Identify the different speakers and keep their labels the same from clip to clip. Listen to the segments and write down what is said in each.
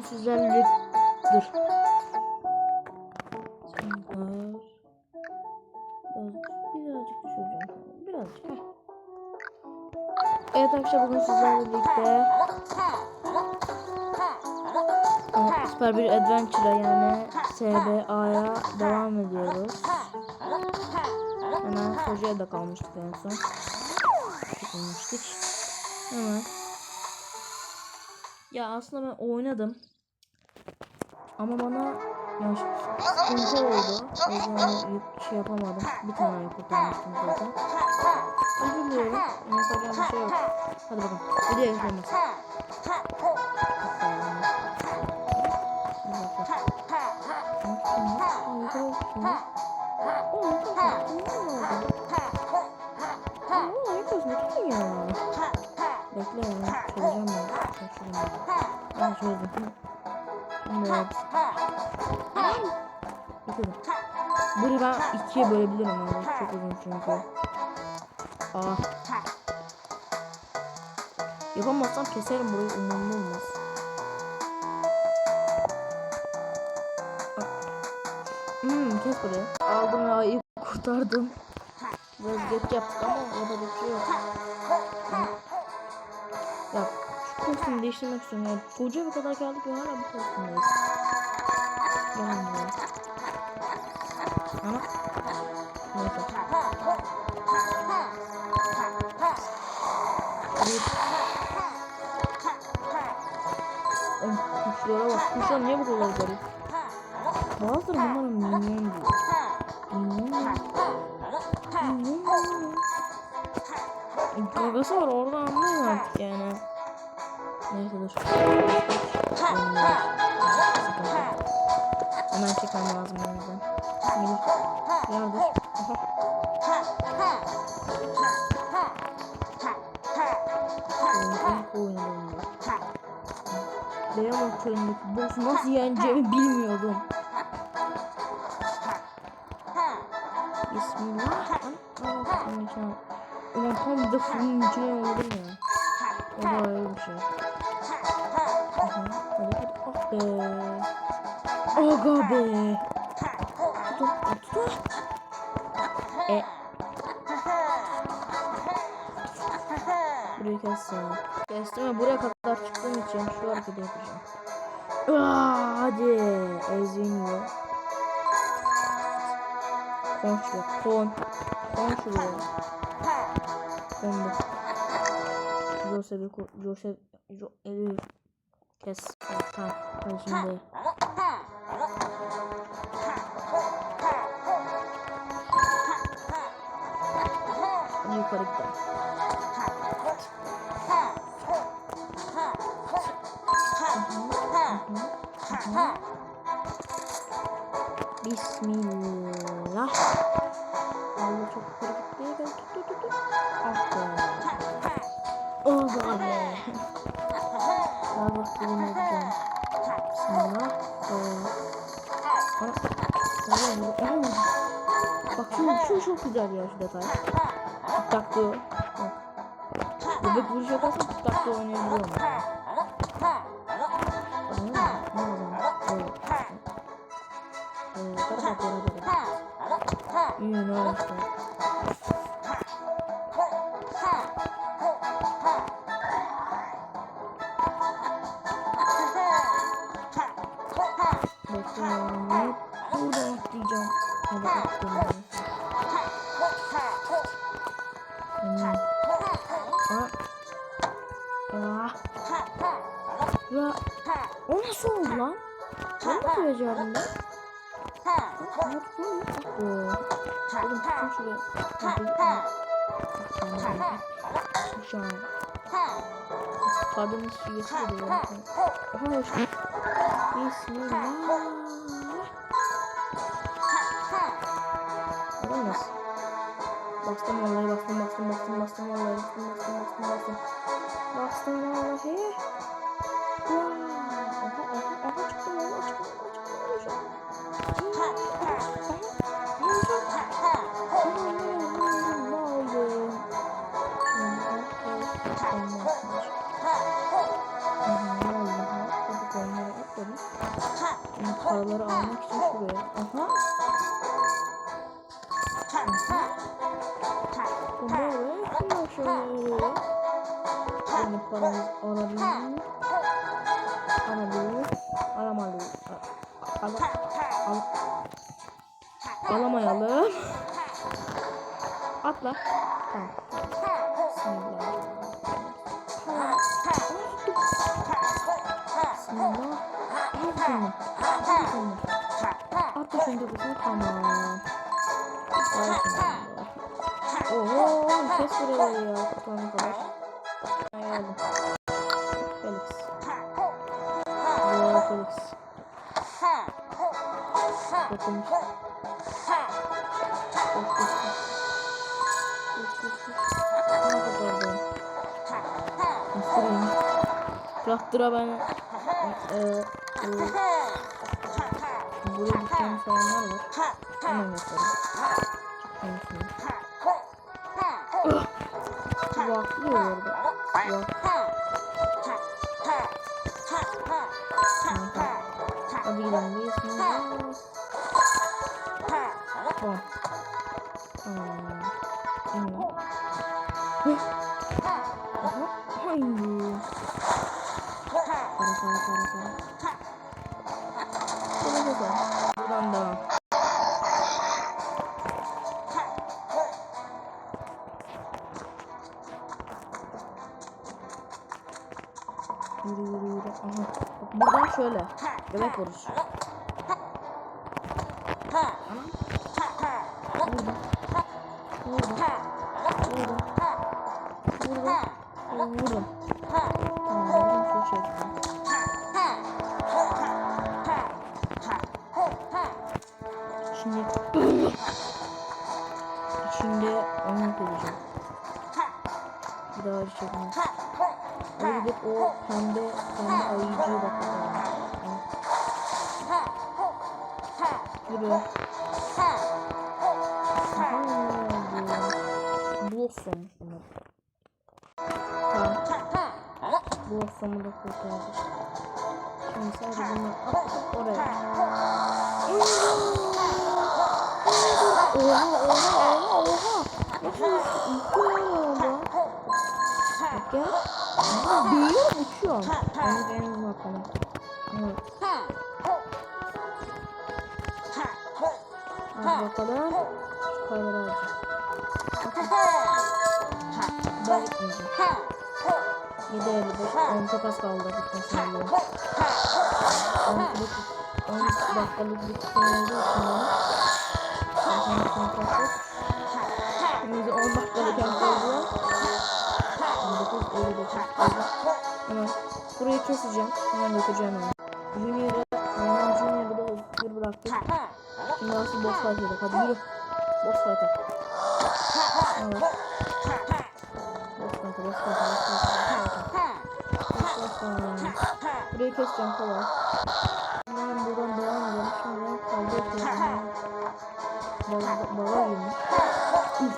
Speaker 1: sizlerle dur. Birazcık, düşüreceğim. Birazcık. Heh. Evet arkadaşlar bugün sizlerle birlikte e, Süper bir Adventure'a yani SBA'ya devam ediyoruz. Hemen hocaya da kalmıştık en son. Çıkmıştık. Hemen. Ya aslında ben oynadım. Ama bana ya, sıkıntı oldu. O yüzden şey yapamadım. Bir tane kurtarmıştım zaten. Özür diliyorum. Yapacağım bir şey yok. Hadi bakalım. Videoya geçelim. Bekle ben. Çözdüm. Şimdi evet. Bakalım. Ben ikiye bölebilirim yani. Çok uzun çünkü. Aa. Yapamazsam keserim burayı umurumda olmaz. Bak. Hmm, kes burayı. Aldım ve ayı kurtardım. Biraz geç yaptık ama yapacak şey. Kostümü değiştirmek istiyorum ya. Koca bir kadar geldik ve hala bu kostümdeyiz. Gelin buraya. Ama neyse. Bir. Oğlum kuşlara bak. Kuşlar niye bu kadar garip? Bazıları bunlara minyon diyor. Minyon? Minyon? Gagası var orada anlıyorum artık yani. Neyse dur. Hemen çekmem lazım o yüzden. Melih. Yardır. Aha. Oyun ilk oynadım ya. Beyamak çölündeki boss'u nasıl yeneceğimi bilmiyordum. Bismillah. Lan, lan, lan, lan. Ulan tam de fırının içine yolladım ya. O da öyle bir şey. Be. Aga be. Tutun. Tutun. E. Burayı kes ya. Kestim ve buraya kadar çıktığım için şu hareketi yapacağım. Aa, hadi. Eziniyor. Kon şuraya. Kon. Kon şuraya. Kondu. Josep'i ko... Joseph... Jo... Elif. Kes. Tamam. Şimdi. Yukarı gidelim. Bismillah. Ana- ana- ana. Bak şu, çok güzel ya şu detay. Tıktaklı. Bak. Bebek vuruş yaparsam tıktaklı oynayabiliyorum. Yani. Anladın mı? Ne olacak? Böyle. Hmm. Aa. Ya. O nasıl oldu lan? Ben nasıl becerdim ben? Hayır bu? Ah be. Oğlum tutun şuraya. An. Kadının şivesi de böyle. Aha işte. Bismillah. Olamaz. Bastım vallahi bastım bastım bastım bastım vallahi bastım bastım bastım bastım. Bastım vallahi. Aha aha aha çıktım valla çıktım valla çıktım valla çıktım. bakalım. Şimdi paraları almak için şuraya. Aha. Kim şöyle. Şimdi paramız alabilir. Alabilir. Alamalıyız. Al, al, alamayalım. Atla. Tamam. Bismillah. Tamam. Bismillah. Aferin. Aferin. Atla şunu dokuzunu. Tamam. Aferin. Oho. Kes burayı ya. Kurtulana kadar. Ayarladım. Felix. Yo Felix. Dokunmuş. Koş koş koş. Koş koş koş. Ne kadar da. Mısırayım. Traktıra ben. Eee. Buraya gideceğim sayanlar var. Hemen yaparım. Çıkmayın şimdi. Vaklıyor orada. Vak. Hadi gidelim. Bir ismi Tamam. Tamam. Tamam. Aha. Haydi. Para para para para. Şöyle güzel. Buradan devam. Aha. Buradan şöyle. Bebek vuruş. Vurdum. Şimdi şimdi onu koyacağım. Bir daha çekmez. Hadi gidip o pembe pembe ayıcıya bakalım. Yürü. Aha, Blossom bunlar. Tamam. Blossom'u da kurtardık. Şimdi sadece bunu attık oraya. Oha oha oha oha. Nasıl yıkıyor bu? Bak gel. Büyüyor uçuyor. Onu benim bakalım. Evet. Hadi bakalım. Paraları alacağım. Daha gitmeyeceğim. 7.55. 10 çok az kaldı bitmesine Allah'ım. 10 kilit 10 dakikalık bir kutum olduğu için. Şimdi 10 dakikalık 19, 59, 50. Hemen burayı keseceğim. Hemen götüreceğim onu. Junior'ı, Reynan Junior'ı da bir bıraktım. Şimdi nasıl boss fight yedik. Hadi yürü. Boss fight'a. Evet. Boss fight'a, boss fight'a, boss fight'a, boss fight'a. Burayı keseceğim kolay. Hemen buradan devam edelim. Şimdi ben kaldı yapıyorum. Baga, baga girmiş.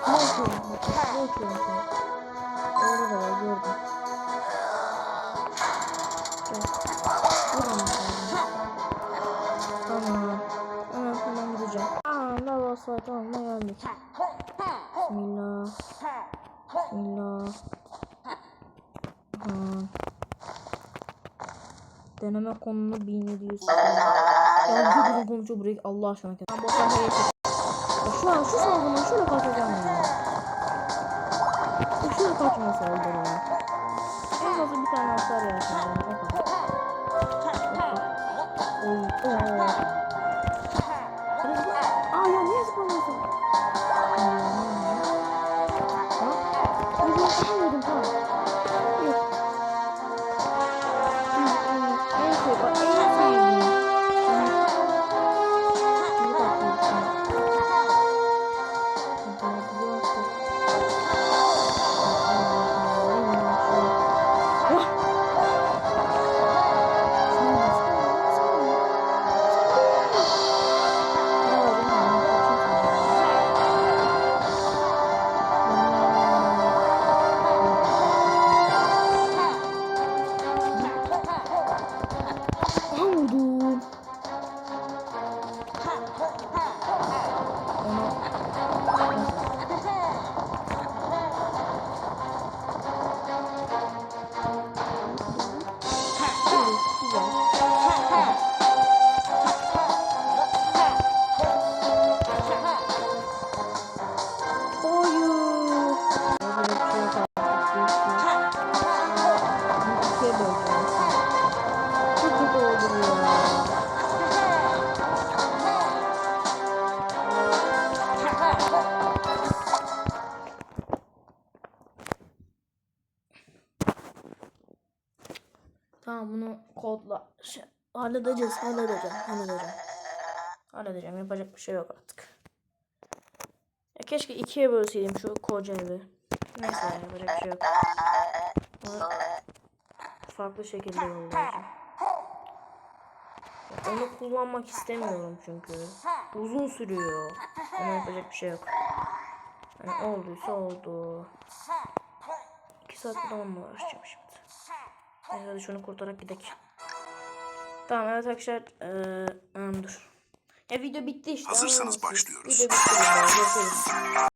Speaker 1: Açıyorum. Bak üstüne açıyorum şu an. Orada da var gördüm. Tamam. Hemen hemen gideceğim. Aa, varsa tamam ne geldik. Bismillah. Bismillah. Deneme konunu 1700. Ya çok uzun konuşuyor burayı Allah aşkına. Ben tarafa geçeyim. Şu an şu salgından şöyle kaçacağım ya. Ya Şöyle kaçma saldırı ya. En fazla bir tane hasar yapacağım. Tamam bunu kodla şey, halledeceğiz, halledeceğim, halledeceğim. Halledeceğim, yapacak bir şey yok artık. Ya keşke ikiye bölseydim şu koca evi. Neyse yapacak bir şey yok. Bunu farklı şekilde yollayacağım. Ya Onu kullanmak istemiyorum çünkü. Uzun sürüyor. Ama yapacak bir şey yok. Yani olduysa oldu. İki saat falan mı uğraşacağım şimdi? Neyse hadi şunu kurtarak gidelim. Tamam evet arkadaşlar. Ee, dur. Ya video bitti işte.
Speaker 2: Hazırsanız başlıyoruz.
Speaker 1: Video bitti.